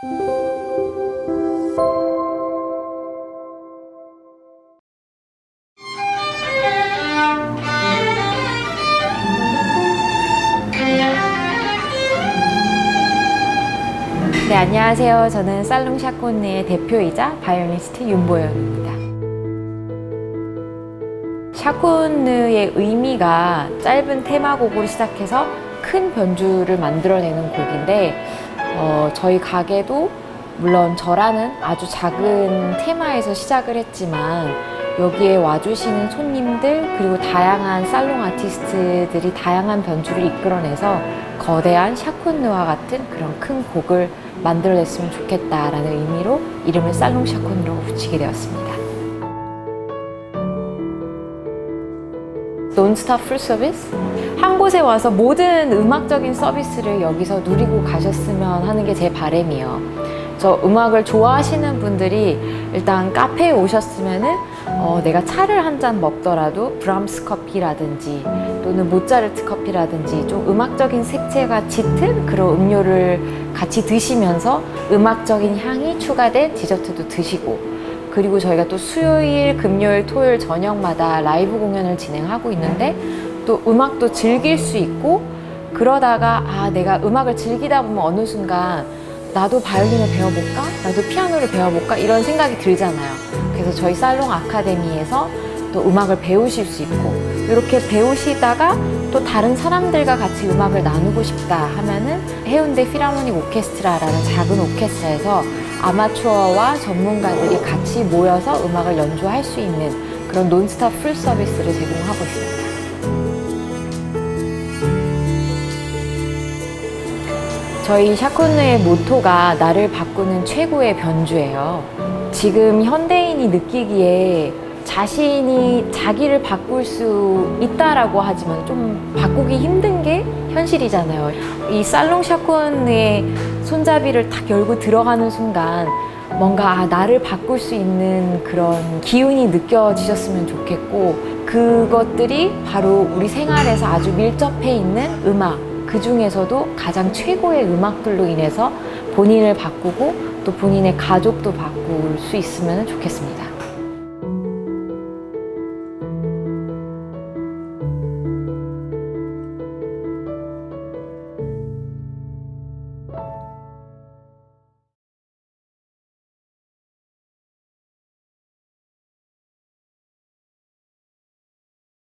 네, 안녕하세요. 저는 살롱 샤콘느의 대표이자 바이올리스트 윤보연입니다. 샤콘느의 의미가 짧은 테마곡으로 시작해서 큰 변주를 만들어내는 곡인데, 어, 저희 가게도 물론 저라는 아주 작은 테마에서 시작을 했지만, 여기에 와주시는 손님들, 그리고 다양한 살롱 아티스트들이 다양한 변주를 이끌어내서 거대한 샤콘느와 같은 그런 큰 곡을 만들어냈으면 좋겠다라는 의미로 이름을 살롱 샤콘으로 붙이게 되었습니다. 논스톱 풀 서비스? 한 곳에 와서 모든 음악적인 서비스를 여기서 누리고 가셨으면 하는 게 제 바람이에요. 저 음악을 좋아하시는 분들이 일단 카페에 오셨으면은 어, 내가 차를 한 잔 먹더라도 브람스 커피라든지 또는 모차르트 커피라든지 좀 음악적인 색채가 짙은 그런 음료를 같이 드시면서 음악적인 향이 추가된 디저트도 드시고 그리고 저희가 또 수요일, 금요일, 토요일 저녁마다 라이브 공연을 진행하고 있는데 또 음악도 즐길 수 있고 그러다가 아 내가 음악을 즐기다 보면 어느 순간 나도 바이올린을 배워볼까? 나도 피아노를 배워볼까? 이런 생각이 들잖아요. 그래서 저희 살롱 아카데미에서 또 음악을 배우실 수 있고 이렇게 배우시다가 또 다른 사람들과 같이 음악을 나누고 싶다 하면은 해운대 피라모닉 오케스트라라는 작은 오케스트라에서 아마추어와 전문가들이 같이 모여서 음악을 연주할 수 있는 그런 논스톱 풀 서비스를 제공하고 있습니다. 저희 샤콘느의 모토가 나를 바꾸는 최고의 변주예요. 지금 현대인이 느끼기에 자신이 자기를 바꿀 수 있다라고 하지만 좀 바꾸기 힘든 게 현실이잖아요. 이 살롱 샤콘의 손잡이를 탁 열고 들어가는 순간 뭔가 아, 나를 바꿀 수 있는 그런 기운이 느껴지셨으면 좋겠고 그것들이 바로 우리 생활에서 아주 밀접해 있는 음악 그 중에서도 가장 최고의 음악들로 인해서 본인을 바꾸고 또 본인의 가족도 바꿀 수 있으면 좋겠습니다.